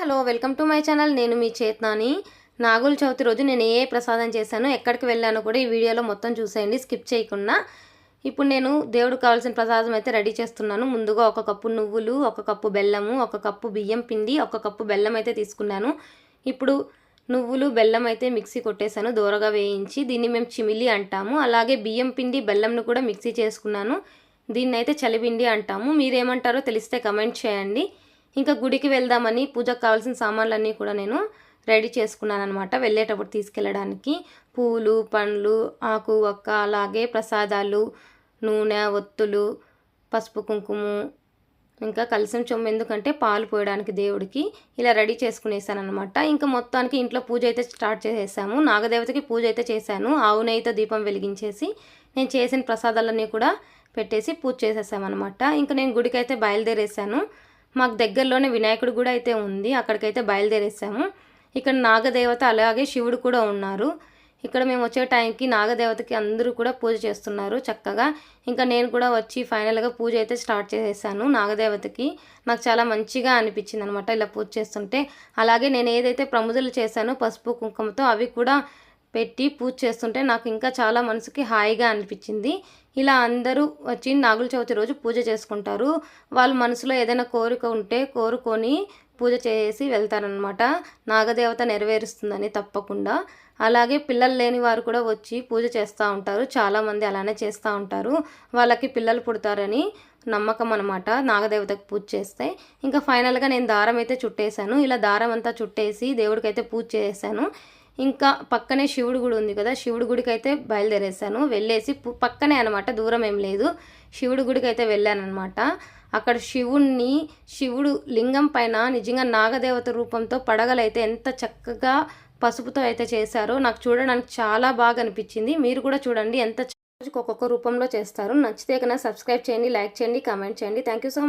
Hello welcome to my channel. నేను మీ చేతనాని. నాగుల చవితి రోజు నేను ఏ ప్రసాదం చేశాను ఎక్కడికి వెళ్ళానో కూడా ఈ వీడియోలో మొత్తం చూసేయండి స్కిప్ చేయకుండా. ఇప్పుడు నేను దేవుడికి కావాల్సిన ప్రసాదం అయితే రెడీ చేస్తున్నాను. ముందుగా ఒక కప్పు నువ్వులు ఒక కప్పు బెల్లము ఒక కప్పు బియ్యం పిండి ఒక కప్పు బెల్లం అయితే తీసుకున్నాను. ఇప్పుడు నువ్వులు బెల్లం అయితే మిక్సీ కొట్టేశాను దూరగా వేయించి దీన్ని మేము చిమిలి అంటాము. అలాగే బియ్యం పిండి బెల్లంను కూడా మిక్సీ చేసుకున్నాను. దీన్ని అయితే చలిపిండి అంటాము. మీరేమంటారో తెలిస్తే కమెంట్ చేయండి. ఇంకా గుడికి వెళ్దామని పూజకు కావాల్సిన సామాన్లన్నీ కూడా నేను రెడీ చేసుకున్నాను అనమాట వెళ్ళేటప్పుడు తీసుకెళ్ళడానికి పూలు పండ్లు ఆకు ఒక్క అలాగే ప్రసాదాలు నూనె ఒత్తులు పసుపు కుంకుమ ఇంకా కలిసం చొమ్ము ఎందుకంటే పాలు పోయడానికి దేవుడికి ఇలా రెడీ చేసుకునేసాను అనమాట ఇంకా మొత్తానికి ఇంట్లో పూజ అయితే స్టార్ట్ చేసేసాము. నాగదేవతకి పూజ అయితే చేశాను. ఆవు నెయ్యితో దీపం వెలిగించేసి నేను చేసిన ప్రసాదాలన్నీ కూడా పెట్టేసి పూజ చేసేసామన్నమాట. ఇంకా నేను గుడికి అయితే బయలుదేరేసాను. మాకు దగ్గరలోనే వినాయకుడు కూడా అయితే ఉంది. అక్కడికైతే బయలుదేరేసాము. ఇక్కడ నాగదేవత అలాగే శివుడు కూడా ఉన్నారు. ఇక్కడ మేము వచ్చే టైంకి నాగదేవతకి అందరూ కూడా పూజ చేస్తున్నారు చక్కగా. ఇంకా నేను కూడా వచ్చి ఫైనల్గా పూజ అయితే స్టార్ట్ చేసేసాను నాగదేవతకి. నాకు చాలా మంచిగా అనిపించింది అనమాట ఇలా పూజ చేస్తుంటే. అలాగే నేను ఏదైతే ప్రముదలు చేశానో పసుపు కుంకుమతో అవి కూడా పెట్టి పూజ చేస్తుంటే నాకు ఇంకా చాలా మనసుకి హాయిగా అనిపించింది. ఇలా అందరూ వచ్చి నాగుల చవితి రోజు పూజ చేసుకుంటారు. వాళ్ళ మనసులో ఏదైనా కోరిక ఉంటే కోరుకొని పూజ చేసి వెళ్తారనమాట నాగదేవత నెరవేరుస్తుందని తప్పకుండా. అలాగే పిల్లలు లేని వారు కూడా వచ్చి పూజ చేస్తూ ఉంటారు. చాలామంది అలానే చేస్తూ ఉంటారు. వాళ్ళకి పిల్లలు పుడతారని నమ్మకం అనమాట నాగదేవతకు పూజ చేస్తే. ఇంకా ఫైనల్గా నేను దారం అయితే చుట్టేశాను. ఇలా దారం అంతా చుట్టేసి దేవుడికైతే పూజ చేశాను. ఇంకా పక్కనే శివుడు గుడి ఉంది కదా శివుడి గుడికి అయితే బయలుదేరేసాను వెళ్ళేసి పక్కనే అనమాట దూరం ఏం లేదు. శివుడి గుడికి అయితే వెళ్ళానమాట అక్కడ శివుణ్ణి శివుడు లింగం పైన నిజంగా నాగదేవత రూపంతో పడగలైతే ఎంత చక్కగా పసుపుతో అయితే చేశారో నాకు చూడడానికి చాలా బాగా అనిపించింది. మీరు కూడా చూడండి ఎంత ఒక్కొక్క రూపంలో చేస్తారు. నచ్చితే కన్నా సబ్స్క్రైబ్ చేయండి లైక్ చేయండి కామెంట్ చేయండి. Thank you so much